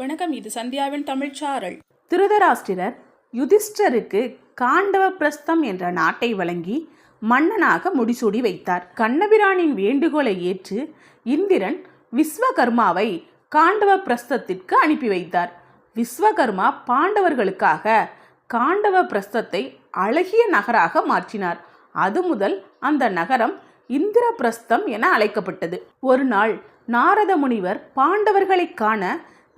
வணக்கம் இது சந்தியாவின் தமிழ்ச்சாரல் திருதராஷ்டிரர் யுதிஷ்டருக்கு காண்டவ பிரஸ்தம் என்ற நாட்டை வழங்கி மன்னனாக முடிசூடி வைத்தார். கண்ணபிரானின் வேண்டுகோளை ஏற்று இந்திரன் விஸ்வகர்மாவை காண்டவ பிரஸ்தத்திற்கு அனுப்பி வைத்தார். விஸ்வகர்மா பாண்டவர்களுக்காக காண்டவ பிரஸ்தத்தை அழகிய நகராக மாற்றினார். அது முதல் அந்த நகரம் இந்திர பிரஸ்தம் என அழைக்கப்பட்டது. ஒரு நாள் நாரத முனிவர் பாண்டவர்களை காண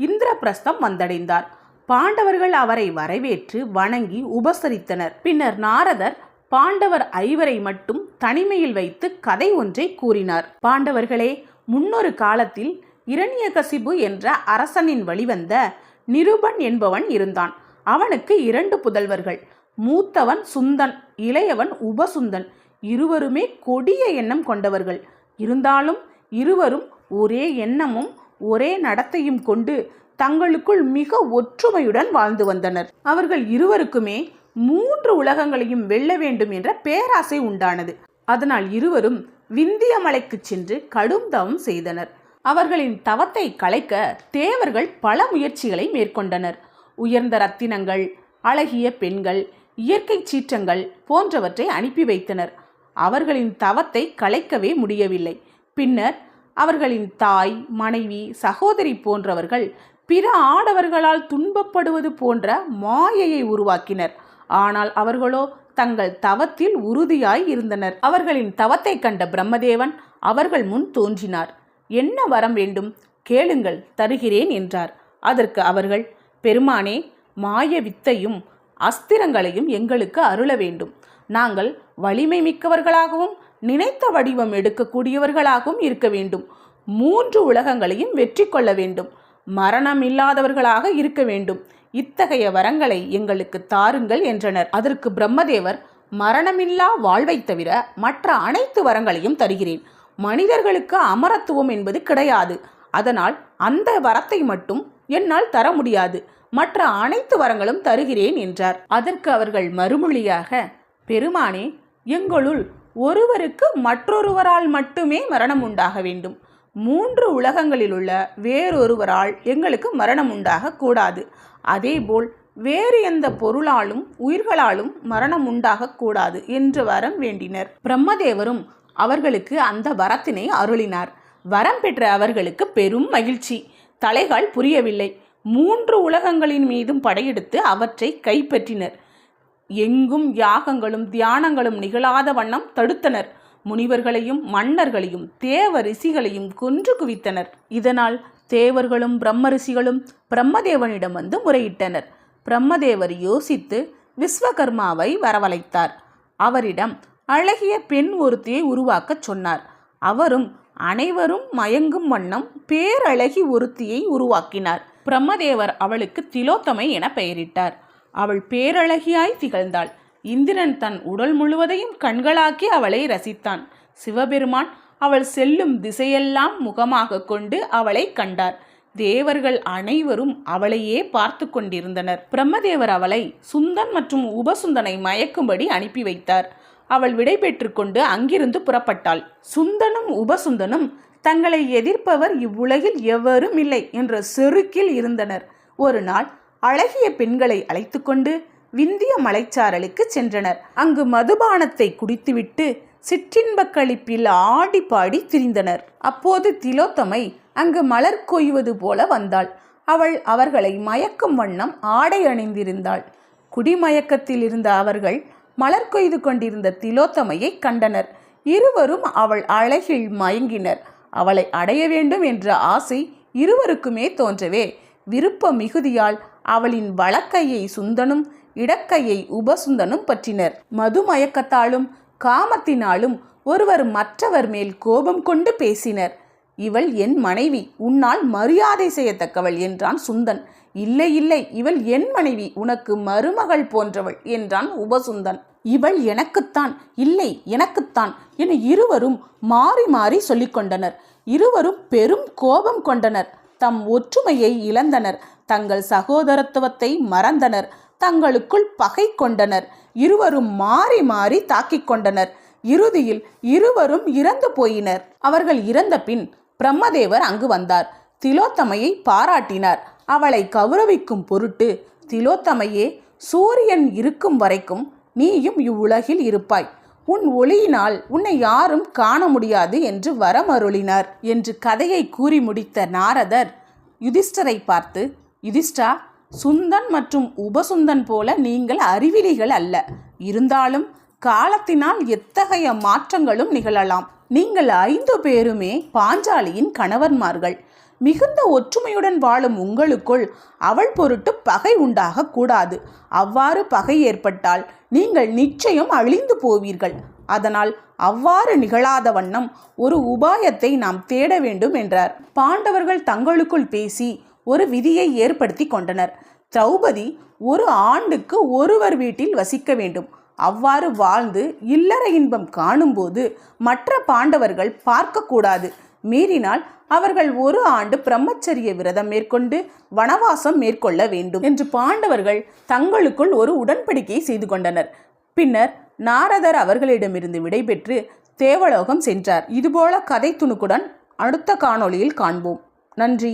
இந்திரபிரஸ்தம் வந்தடைந்தார். பாண்டவர்கள் அவரை வரவேற்று வணங்கி உபசரித்தனர். பின்னர் நாரதர் பாண்டவர் ஐவரை மட்டும் தனிமையில் வைத்து கதை ஒன்றை கூறினார். பாண்டவர்களே முன்னொரு காலத்தில் இரண்யகசிபு என்ற அரசனின் வழிவந்த நிருபன் என்பவன் இருந்தான். அவனுக்கு இரண்டு புதல்வர்கள் மூத்தவன் சுந்தன் இளையவன் உபசுந்தன். இருவருமே கொடிய எண்ணம் கொண்டவர்கள். இருந்தாலும் இருவரும் ஒரே எண்ணமும் ஒரே நடத்தையும் கொண்டு தங்களுக்குள் மிக ஒற்றுமையுடன் வாழ்ந்து வந்தனர். அவர்கள் இருவருக்குமே மூன்று உலகங்களையும் வெல்ல வேண்டும் என்ற பேராசை உண்டானது. அதனால் இருவரும் விந்திய மலைக்கு சென்று கடும் தவம் செய்தனர். அவர்களின் தவத்தை கலைக்க தேவர்கள் பல முயற்சிகளை மேற்கொண்டனர். உயர்ந்த ரத்தினங்கள் அழகிய பெண்கள் இயற்கை சீற்றங்கள் போன்றவற்றை அனுப்பி வைத்தனர். அவர்களின் தவத்தை கலைக்கவே முடியவில்லை. பின்னர் அவர்களின் தாய் மனைவி சகோதரி போன்றவர்கள் பிற ஆடவர்களால் துன்பப்படுவது போன்ற மாயையை உருவாக்கினர். ஆனால் அவர்களோ தங்கள் தவத்தில் உறுதியாய் இருந்தனர். அவர்களின் தவத்தை கண்ட பிரம்மதேவன் அவர்கள் முன் தோன்றினார். என்ன வரம் வேண்டும்? கேளுங்கள் தருகிறேன் என்றார். அதற்கு அவர்கள் பெருமானே மாய வித்தையும் அஸ்திரங்களையும் எங்களுக்கு அருள வேண்டும். நாங்கள் வலிமை மிக்கவர்களாகவும் நினைத்த வடிவம் எடுக்கக்கூடியவர்களாகவும் இருக்க வேண்டும். மூன்று உலகங்களையும் வெற்றி கொள்ள வேண்டும். மரணம் இல்லாதவர்களாக இருக்க வேண்டும். இத்தகைய வரங்களை எங்களுக்கு தாருங்கள் என்றனர். அதற்கு பிரம்மதேவர் மரணமில்லா வாழ்வை தவிர மற்ற அனைத்து வரங்களையும் தருகிறேன். மனிதர்களுக்கு அமரத்துவம் என்பது கிடையாது. அதனால் அந்த வரத்தை மட்டும் என்னால் தர முடியாது. மற்ற அனைத்து வரங்களும் தருகிறேன் என்றார். அதற்கு அவர்கள் மறுமொழியாக பெருமானே எங்களுள் ஒருவருக்கு மற்றொருவரால் மட்டுமே மரணம் உண்டாக வேண்டும். மூன்று உலகங்களில் உள்ள வேறொருவரால் எங்களுக்கு மரணம் உண்டாக கூடாது. அதேபோல் வேறு எந்த பொருளாலும் உயிர்களாலும் மரணம் உண்டாகக்கூடாது என்று வரம் வேண்டினர். பிரம்மதேவரும் அவர்களுக்கு அந்த வரத்தினை அருளினார். வரம் பெற்ற அவர்களுக்கு பெரும் மகிழ்ச்சி. தலைகால் புரியவில்லை. மூன்று உலகங்களின் மீதும் படையெடுத்து அவற்றை கைப்பற்றினர். எங்கும் யாகங்களும் தியானங்களும் நிகழாத வண்ணம் தடுத்தனர். முனிவர்களையும் மன்னர்களையும் தேவ ரிஷிகளையும் கொன்று குவித்தனர். இதனால் தேவர்களும் பிரம்ம ரிஷிகளும் பிரம்மதேவனிடம் வந்து முறையிட்டனர். பிரம்மதேவர் யோசித்து விஸ்வகர்மாவை வரவழைத்தார். அவரிடம் அழகிய பெண் ஒருத்தியை உருவாக்கச் சொன்னார். அவரும் அனைவரும் மயங்கும் வண்ணம் பேரழகி ஒருத்தியை உருவாக்கினார். பிரம்மதேவர் அவளுக்கு திலோத்தமை என பெயரிட்டார். அவள் பேரழகியாய் திகழ்ந்தாள். இந்திரன் தன் உடல் முழுவதையும் கண்களாக்கி அவளை ரசித்தான். சிவபெருமான் அவள் செல்லும் திசையெல்லாம் முகமாக கொண்டு அவளை கண்டார். தேவர்கள் அனைவரும் அவளையே பார்த்து கொண்டிருந்தனர். பிரம்மதேவர் அவளை சுந்தன் மற்றும் உபசுந்தனை மயக்கும்படி அனுப்பி வைத்தார். அவள் விடை கொண்டு அங்கிருந்து புறப்பட்டாள். சுந்தனும் உபசுந்தனும் தங்களை எதிர்ப்பவர் இவ்வுலகில் எவரும் இல்லை என்ற செருக்கில் இருந்தனர். ஒரு நாள் அழகிய பெண்களை அழைத்துக்கொண்டு விந்திய மலைச்சாரலுக்கு சென்றனர். அங்கு மதுபானத்தை குடித்துவிட்டு சிற்றின்பக் களிப்பில் ஆடி பாடி திரிந்தனர். அப்போது திலோத்தமை அங்கு மலர் கொய்வது போல வந்தாள். அவள் அவர்களை மயக்கும் வண்ணம் ஆடை அணிந்திருந்தாள். குடிமயக்கத்தில் இருந்த அவர்கள் மலர் கொய்து கொண்டிருந்த திலோத்தமையை கண்டனர். இருவரும் அவள் அழகில் மயங்கினர். அவளை அடைய வேண்டும் என்ற ஆசை இருவருக்குமே தோன்றவே விருப்ப மிகுதியால் அவளின் வழக்கையை சுந்தனும் இடக்கையை உபசுந்தனும் பற்றினர். மதுமயக்கத்தாலும் காமத்தினாலும் ஒருவர் மற்றவர் மேல் கோபம் கொண்டு பேசினர். இவள் என் மனைவி உன்னால் மரியாதை செய்யத்தக்கவள் என்றான் சுந்தன். இல்லை இல்லை இவள் என் மனைவி உனக்கு மருமகள் போன்றவள் என்றான் உபசுந்தன். இவள் எனக்குத்தான் இல்லை எனக்குத்தான் என இருவரும் மாறி மாறி சொல்லிக்கொண்டனர். இருவரும் பெரும் கோபம் கொண்டனர். தம் ஒற்றுமையை இழந்தனர். தங்கள் சகோதரத்துவத்தை மறந்தனர். தங்களுக்குள் பகை கொண்டனர். இருவரும் மாறி மாறி தாக்கிக் கொண்டனர். இறுதியில் இருவரும் இறந்து போயினர். அவர்கள் இறந்த பின் பிரம்மதேவர் அங்கு வந்தார். திலோத்தமையை பாராட்டினார். அவளை கௌரவிக்கும் பொருட்டு திலோத்தமையே சூரியன் இருக்கும் வரைக்கும் நீயும் இவ்வுலகில் இருப்பாய். உன் ஒளியினால் உன்னை யாரும் காண முடியாது என்று வரமருளினார் என்று கதையை கூறி முடித்த நாரதர் யுதிஷ்டரை பார்த்து யுதிஷ்டா சுந்தன் மற்றும் உபசுந்தன் போல நீங்கள் அறிவிலிகள் அல்ல. இருந்தாலும் காலத்தினால் எத்தகைய மாற்றங்களும் நிகழலாம். நீங்கள் ஐந்து பேருமே பாஞ்சாலியின் கணவன்மார்கள். மிகுந்த ஒற்றுமையுடன் வாழும் உங்களுக்குள் அவள் பொருட்டு பகை உண்டாக கூடாது. அவ்வாறு பகை ஏற்பட்டால் நீங்கள் நிச்சயம் அழிந்து போவீர்கள். அதனால் அவ்வாறு நிகழாத வண்ணம் ஒரு உபாயத்தை நாம் தேட வேண்டும் என்றார். பாண்டவர்கள் தங்களுக்குள் பேசி ஒரு விதியை ஏற்படுத்தி கொண்டனர். திரௌபதி ஒரு ஆண்டுக்கு ஒருவர் வீட்டில் வசிக்க வேண்டும். அவ்வாறு வாழ்ந்து இல்லற இன்பம் காணும்போது மற்ற பாண்டவர்கள் பார்க்கக்கூடாது. மீறினால் அவர்கள் ஒரு ஆண்டு பிரம்மச்சரிய விரதம் மேற்கொண்டு வனவாசம் மேற்கொள்ள வேண்டும் என்று பாண்டவர்கள் தங்களுக்குள் ஒரு உடன்படிக்கையை செய்து கொண்டனர். பின்னர் நாரதர் அவர்களிடமிருந்து விடைபெற்று தேவலோகம் சென்றார். இதுபோல கதை துணுக்குடன் அடுத்த காணொளியில் காண்போம். நன்றி.